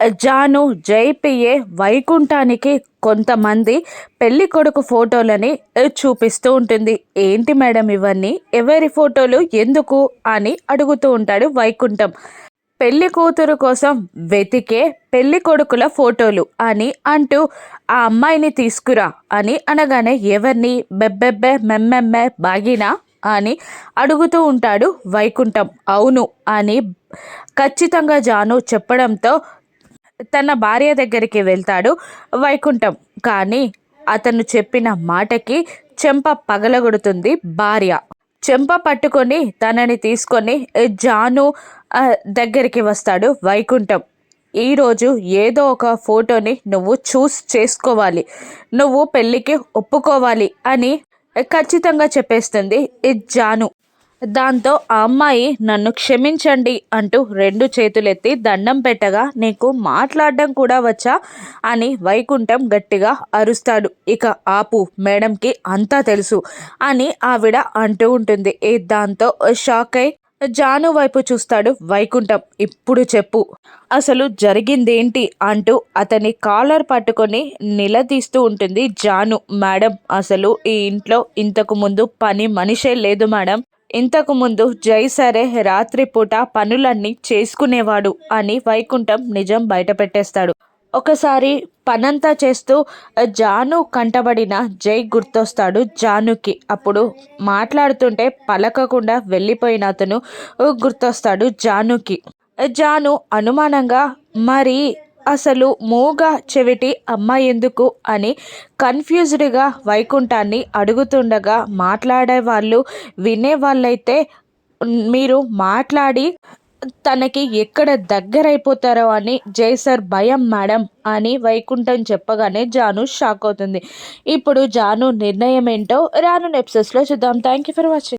జాను జైపిఏ వైకుంఠానికి కొంతమంది పెళ్ళి కొడుకు ఫోటోలని చూపిస్తూ ఉంటుంది. ఏంటి మేడం ఇవన్నీ? ఎవరి ఫోటోలు? ఎందుకు? అని అడుగుతూ ఉంటాడు వైకుంఠం. పెళ్ళి కూతురు కోసం వెతికే పెళ్ళి కొడుకుల ఫోటోలు అని అంటూ ఆ అమ్మాయిని తీసుకురా అని అనగానే ఎవరిని? బెబ్బెబ్బె మెమ్మెమ్మె బాగినా? అని అడుగుతూ ఉంటాడు వైకుంఠం. అవును అని ఖచ్చితంగా జాను చెప్పడంతో తన భార్య దగ్గరికి వెళ్తాడు వైకుంఠం. కానీ అతను చెప్పిన మాటకి చెంప పగలగొడుతుంది భార్య. చెంప పట్టుకొని తనని తీసుకొని జాను దగ్గరికి వస్తాడు వైకుంఠం. ఈరోజు ఏదో ఒక ఫోటోని నువ్వు చూస్ చేసుకోవాలి. నువ్వు పెళ్ళికి ఒప్పుకోవాలి అని ఖచ్చితంగా చెప్పేస్తుంది ఈ జాను. దాంతో ఆ అమ్మాయి నన్ను క్షమించండి అంటూ రెండు చేతులెత్తి దండం పెట్టగా నీకు మాట్లాడడం కూడా వచ్చా? అని వైకుంఠం గట్టిగా అరుస్తాడు. ఇక ఆపు మేడంకి అంతా తెలుసు అని ఆవిడ అంటూ ఉంటుంది. ఏ దాంతో షాక్ అయి జాను వైపు చూస్తాడు వైకుంఠం. ఇప్పుడు చెప్పు అసలు జరిగిందేంటి? అంటూ అతని కాలర్ పట్టుకొని నిలదీస్తూ ఉంటుంది జాను. మేడం అసలు ఈ ఇంట్లో ఇంతకు ముందు పని మనిషే లేదు మేడం. ఇంతకుముందు జై సరే రాత్రిపూట పనులన్నీ చేసుకునేవాడు అని వైకుంఠం నిజం బయటపెట్టేస్తాడు. ఒకసారి పనంతా చేస్తూ జాను కంటబడిన జై గుర్తొస్తాడు జానుకి. అప్పుడు మాట్లాడుతుంటే పలకకుండా వెళ్ళిపోయిన అతను గుర్తొస్తాడు జానుకి. జాను అనుమానంగా మరి అసలు మూగ చెవిటి అమ్మాయి ఎందుకు అని కన్ఫ్యూజ్డ్గా వైకుంఠాన్ని అడుగుతుండగా మాట్లాడే వాళ్ళు వినే వాళ్ళైతే మీరు మాట్లాడి తనకి ఎక్కడ దగ్గరైపోతారో అని జై సార్ భయం మేడం అని వైకుంఠం చెప్పగానే జాను షాక్ అవుతుంది. ఇప్పుడు జాను నిర్ణయం ఏంటో రాను నెప్సెస్లో చూద్దాం. Thank you for watching.